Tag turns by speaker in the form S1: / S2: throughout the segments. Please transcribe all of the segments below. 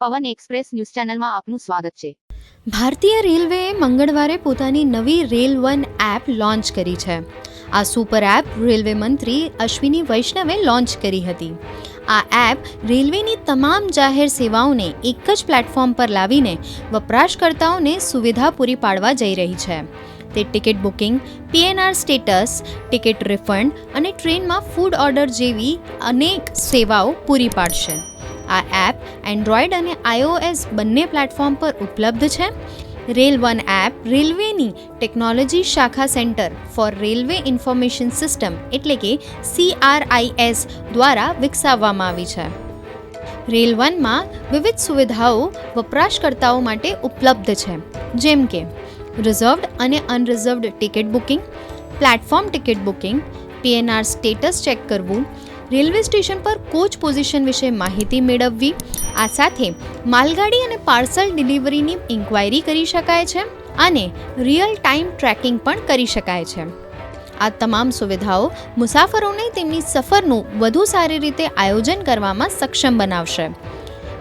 S1: પવન express news ચેનલમાં આપનું સ્વાગત છે.
S2: ભારતીય રેલવેએ મંગળવારે પોતાની નવી રેલ વન એપ લોન્ચ કરી છે. આ સુપર એપ રેલવે મંત્રી અશ્વિની વૈષ્ણવે લોન્ચ કરી હતી. આ એપ રેલવેની તમામ જાહેર સેવાઓને એક જ પ્લેટફોર્મ પર લાવીને વપરાશકર્તાઓને સુવિધા પૂરી પાડવા જઈ રહી છે. તે ticket booking PNR status, ticket refund અને ટ્રેનમાં ફૂડ ઓર્ડર જેવી અનેક સેવાઓ પૂરી પાડશે. આ એપ એન્ડ્રોઈડ અને આઈઓએસ બંને પ્લેટફોર્મ પર ઉપલબ્ધ છે. રેલ વન એપ રેલવેની ટેકનોલોજી શાખા centre for railway information system એટલે કે સીઆરઆઈએસ દ્વારા વિકસાવવામાં આવી છે. રેલ વનમાં વિવિધ સુવિધાઓ વપરાશકર્તાઓ માટે ઉપલબ્ધ છે, જેમ કે રિઝર્વડ અને unreserved ticket booking, platform ticket booking PNR status check કરવું રેલવે સ્ટેશન પર કોચ પોઝિશન વિશે માહિતી મેળવવી. આ સાથે માલગાડી અને પાર્સલ ડિલિવરીની ઇન્ક્વાયરી કરી શકાય છે અને રિયલ ટાઈમ ટ્રેકિંગ પણ કરી શકાય છે. આ તમામ સુવિધાઓ મુસાફરોને તેમની સફરનું વધુ સારી રીતે આયોજન કરવામાં સક્ષમ બનાવશે.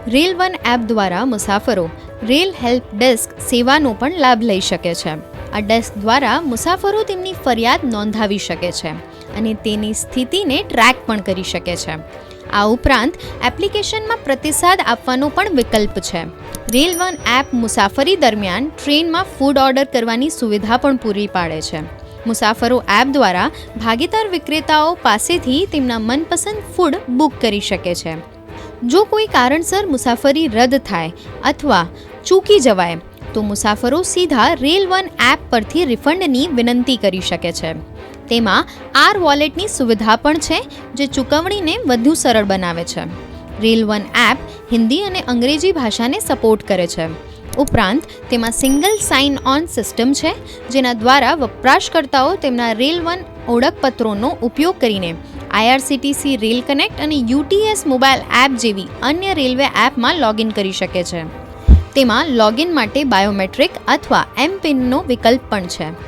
S2: રેલ વન એપ દ્વારા મુસાફરો રેલ હેલ્પ ડેસ્ક સેવાનો પણ લાભ લઈ શકે છે. આ ડેસ્ક દ્વારા મુસાફરો તેમની ફરિયાદ નોંધાવી શકે છે. અને તેની સ્થિતિને ટ્રેક પણ કરી શકે છે. આ ઉપરાંત, એપ્લિકેશનમાં પ્રતિસાદ આપવાનો પણ વિકલ્પ છે. રેલ વન એપ મુસાફરી દરમિયાન ટ્રેનમાં ફૂડ ઓર્ડર કરવાની સુવિધા પણ પૂરી પાડે છે. મુસાફરો એપ દ્વારા ભાગીદાર વિક્રેતાઓ પાસેથી તેમના મનપસંદ ફૂડ બુક કરી શકે છે. જો કોઈ કારણસર મુસાફરી રદ થાય અથવા ચૂકી જવાય તો મુસાફરો સીધા રેલ વન એપ પરથી રિફંડની વિનંતી કરી શકે છે. તેમાં આર વોલેટની સુવિધા પણ છે, જે ચૂકવણીને વધુ સરળ બનાવે છે. રેલ વન એપ હિન્દી અને અંગ્રેજી ભાષાને સપોર્ટ કરે છે. ઉપરાંત, તેમાં સિંગલ સાઇન ઓન સિસ્ટમ છે, જેના દ્વારા વપરાશકર્તાઓ તેમના રેલ વન ઓળખપત્રોનો ઉપયોગ કરીને I R C T C rail connect અને U T S mobile app જેવી અન્ય રેલવે એપમાં લોગિન કરી શકે છે. તેમાં લોગિન માટે બાયોમેટ્રિક અથવા એમ પિનનો વિકલ્પ પણ છે.